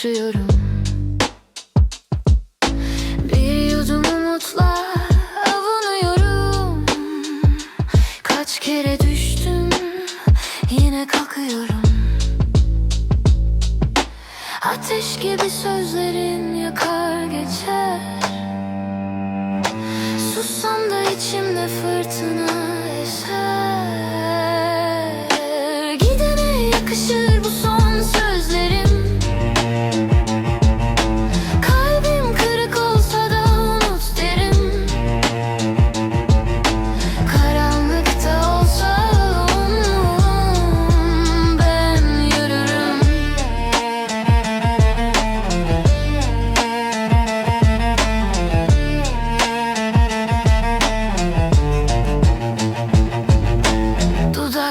taşıyorum Bir yudum umutla avunuyorum. Kaç kere düştüm yine kalkıyorum. Ateş gibi sözlerin yakar geçer. Sussam da içimde fırtına eser.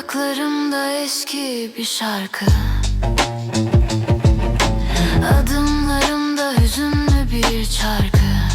Dudaklarımda eski bir şarkı. Adımlarımda hüzünlü bir çarkı